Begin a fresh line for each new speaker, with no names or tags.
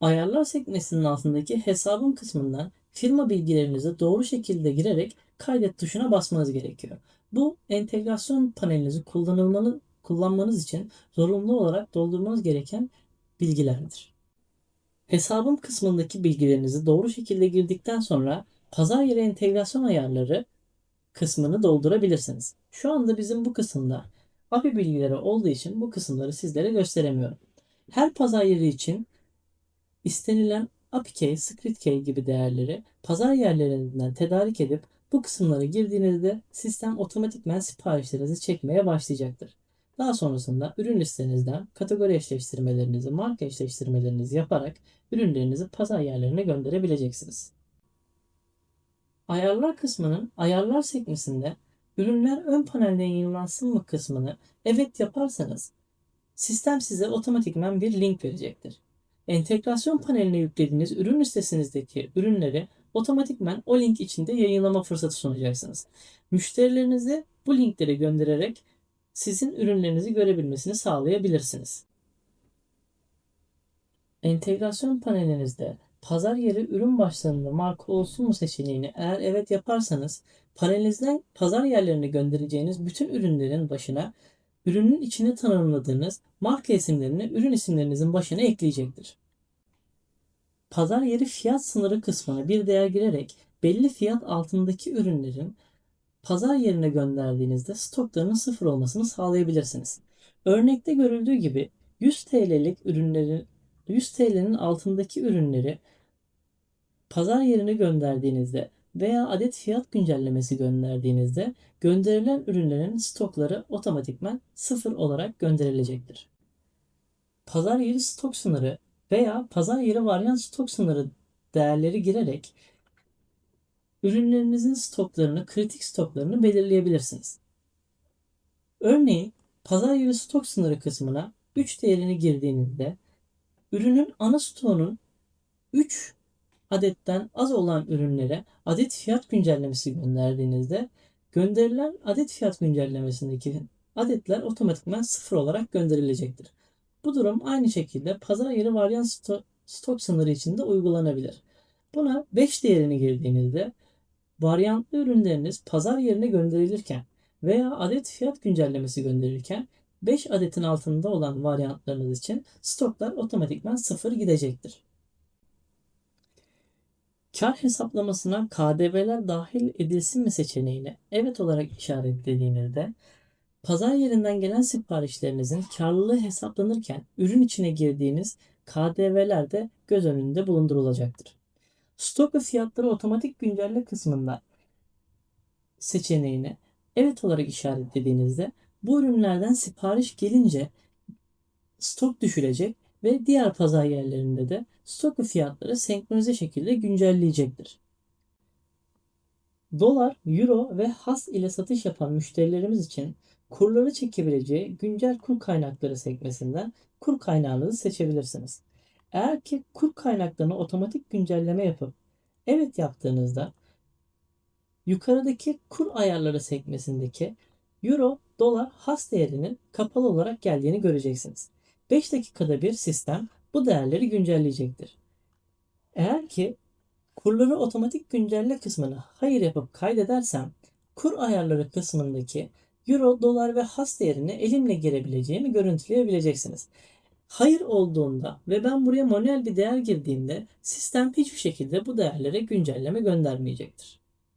Ayarlar sekmesinin altındaki hesabım kısmından firma bilgilerinizi doğru şekilde girerek kaydet tuşuna basmanız gerekiyor. Bu entegrasyon panelinizi kullanılmanı, kullanmanız için zorunlu olarak doldurmanız gereken bilgilerdir. Hesabım kısmındaki bilgilerinizi doğru şekilde girdikten sonra pazar yeri entegrasyon ayarları kısmını doldurabilirsiniz. Şu anda bizim bu kısımda API bilgileri olduğu için bu kısımları sizlere gösteremiyorum. Her pazar yeri için istenilen API script key gibi değerleri pazar yerlerinden tedarik edip bu kısımlara girdiğinizde sistem otomatikmen siparişlerinizi çekmeye başlayacaktır. Daha sonrasında ürün listenizden kategori eşleştirmelerinizi, marka eşleştirmelerinizi yaparak ürünlerinizi pazar yerlerine gönderebileceksiniz. Ayarlar kısmının ayarlar sekmesinde ürünler ön panelde yayınlansın mı kısmını evet yaparsanız sistem size otomatikman bir link verecektir. Entegrasyon paneline yüklediğiniz ürün listesinizdeki ürünleri otomatikman o link içinde yayınlama fırsatı sunacaksınız. Müşterilerinize bu linkleri göndererek sizin ürünlerinizi görebilmesini sağlayabilirsiniz. Entegrasyon panelinizde pazar yeri ürün başlığında marka olsun mu seçeneğini eğer evet yaparsanız panelinizden pazar yerlerine göndereceğiniz bütün ürünlerin başına ürünün içine tanımladığınız marka isimlerini ürün isimlerinizin başına ekleyecektir. Pazar yeri fiyat sınırı kısmına bir değer girerek belli fiyat altındaki ürünlerin pazar yerine gönderdiğinizde stoklarının sıfır olmasını sağlayabilirsiniz. Örnekte görüldüğü gibi 100 TL'lik ürünlerin 100 TL'nin altındaki ürünleri pazar yerine gönderdiğinizde veya adet fiyat güncellemesi gönderdiğinizde gönderilen ürünlerin stokları otomatikman sıfır olarak gönderilecektir. Pazar yeri stok sınırı veya pazar yeri varyant stok sınırı değerleri girerek ürünlerinizin stoklarını, kritik stoklarını belirleyebilirsiniz. Örneğin pazar yeri stok sınırı kısmına 3 değerini girdiğinizde ürünün ana stoğunun 3 adetten az olan ürünlere adet fiyat güncellemesi gönderdiğinizde gönderilen adet fiyat güncellemesindeki adetler otomatikman sıfır olarak gönderilecektir. Bu durum aynı şekilde pazar yeri varyant stok, stok sınırı için de uygulanabilir. Buna 5 değerini girdiğinizde varyantlı ürünleriniz pazar yerine gönderilirken veya adet fiyat güncellemesi gönderilirken 5 adetin altında olan varyantlarınız için stoklar otomatikman sıfır gidecektir. Kar hesaplamasına KDV'ler dahil edilsin mi seçeneğine evet olarak işaretlediğinizde pazar yerinden gelen siparişlerinizin karlılığı hesaplanırken ürün içine girdiğiniz KDV'ler de göz önünde bulundurulacaktır. Stok ve fiyatları otomatik güncelle kısmında seçeneğine evet olarak işaretlediğinizde bu ürünlerden sipariş gelince stok düşülecek ve diğer pazar yerlerinde de stok fiyatları senkronize şekilde güncelleyecektir. Dolar, euro ve has ile satış yapan müşterilerimiz için kurları çekebileceği güncel kur kaynakları sekmesinden kur kaynağınızı seçebilirsiniz. Eğer ki kur kaynaklarını otomatik güncelleme yapıp evet yaptığınızda yukarıdaki kur ayarları sekmesindeki euro, dolar has değerinin kapalı olarak geldiğini göreceksiniz. 5 dakikada bir sistem bu değerleri güncelleyecektir. Eğer ki kurları otomatik güncelle kısmını hayır yapıp kaydedersem kur ayarları kısmındaki euro, dolar ve has değerini elimle girebileceğimi görüntüleyebileceksiniz. Hayır olduğunda ve ben buraya manuel bir değer girdiğimde sistem hiçbir şekilde bu değerlere güncelleme göndermeyecektir.